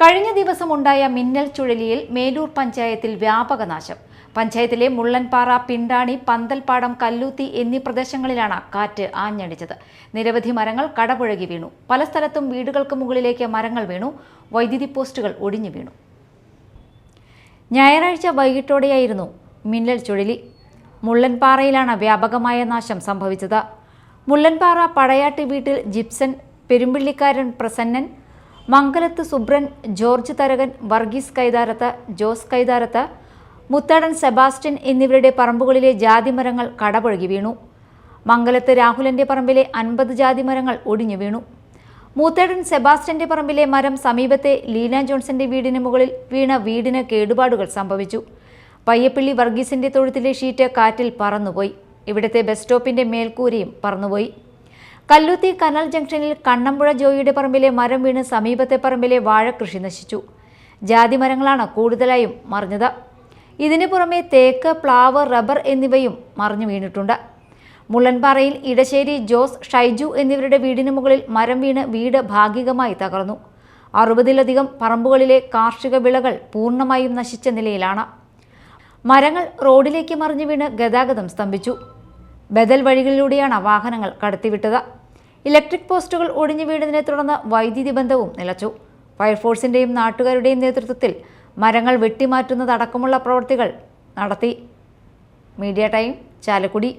കഴിഞ്ഞ ദിവസമുണ്ടായ മിന്നൽ ചുഴലിയിൽ മേലൂർ പഞ്ചായത്തിൽ വ്യാപക നാശം. പഞ്ചായത്തിലെ മുള്ളൻപാറ പിണ്ടാണി പന്തൽപ്പാടം കല്ലൂത്തി എന്നീ പ്രദേശങ്ങളിലാണ് കാറ്റ് ആഞ്ഞടിച്ചത്. നിരവധി മരങ്ങൾ കടപുഴകി വീണു. പല സ്ഥലത്തും വീടുകൾക്ക് മുകളിലേക്ക് മരങ്ങൾ വീണു. വൈദ്യുതി പോസ്റ്റുകൾ ഒടിഞ്ഞു വീണു. ഞായറാഴ്ച വൈകിട്ടോടെയായിരുന്നു മിന്നൽ ചുഴലി. മുള്ളൻപാറയിലാണ് വ്യാപകമായ നാശം സംഭവിച്ചത്. മുള്ളൻപാറ പടയാട്ടി വീട്ടിൽ ജിപ്സൻ പെരുമ്പിള്ളിക്കാരൻ പ്രസന്നൻ മംഗലത്ത് സുബ്രൻ ജോർജ് തരകൻ വർഗീസ് കൈതാരത്ത് ജോസ് കൈതാരത്ത് മുത്തടൻ സെബാസ്റ്റ്യൻ എന്നിവരുടെ പറമ്പുകളിലെ ജാതിമരങ്ങൾ കടപുഴകി വീണു. മംഗലത്ത് രാഹുലന്റെ പറമ്പിലെ അൻപത് ജാതിമരങ്ങൾ ഒടിഞ്ഞു വീണു. മൂത്തേടൻ സെബാസ്റ്റ്യന്റെ പറമ്പിലെ മരം സമീപത്തെ ലീന ജോൺസന്റെ വീടിന് മുകളിൽ വീണ വീടിന് കേടുപാടുകൾ സംഭവിച്ചു. പയ്യപ്പള്ളി വർഗീസിന്റെ തൊഴുത്തിലെ ഷീറ്റ് കാറ്റിൽ പറന്നുപോയി. ഇവിടുത്തെ ബസ് സ്റ്റോപ്പിന്റെ മേൽക്കൂരയും പറന്നുപോയി. കല്ലുത്തി കനൽ ജംഗ്ഷനിൽ കണ്ണമ്പുഴ ജോയിയുടെ പറമ്പിലെ മരം വീണ് സമീപത്തെ പറമ്പിലെ വാഴക്കൃഷി നശിച്ചു. ജാതി മരങ്ങളാണ് കൂടുതലായും മറിഞ്ഞത്. ഇതിനു പുറമെ തേക്ക് പ്ലാവ് റബ്ബർ എന്നിവയും മറിഞ്ഞു വീണിട്ടുണ്ട്. മുള്ളൻപാറയിൽ ഇടശ്ശേരി ജോസ് ഷൈജു എന്നിവരുടെ വീടിന് മുകളിൽ മരം വീണ് വീട് ഭാഗികമായി തകർന്നു. അറുപതിലധികം പറമ്പുകളിലെ കാർഷിക വിളകൾ പൂർണമായും നശിച്ച നിലയിലാണ്. മരങ്ങൾ റോഡിലേക്ക് മറിഞ്ഞു വീണ് ഗതാഗതം സ്തംഭിച്ചു. ബദൽ വഴികളിലൂടെയാണ് വാഹനങ്ങൾ കടത്തിവിട്ടത്. ഇലക്ട്രിക് പോസ്റ്റുകൾ ഒടിഞ്ഞു വീണതിനെ തുടർന്ന് വൈദ്യുതി ബന്ധവും നിലച്ചു. ഫയർഫോഴ്സിന്റെയും നാട്ടുകാരുടെയും നേതൃത്വത്തിൽ മരങ്ങൾ വെട്ടിമാറ്റുന്നതടക്കമുള്ള പ്രവൃത്തികൾ നടത്തി. Media time Chalakudy.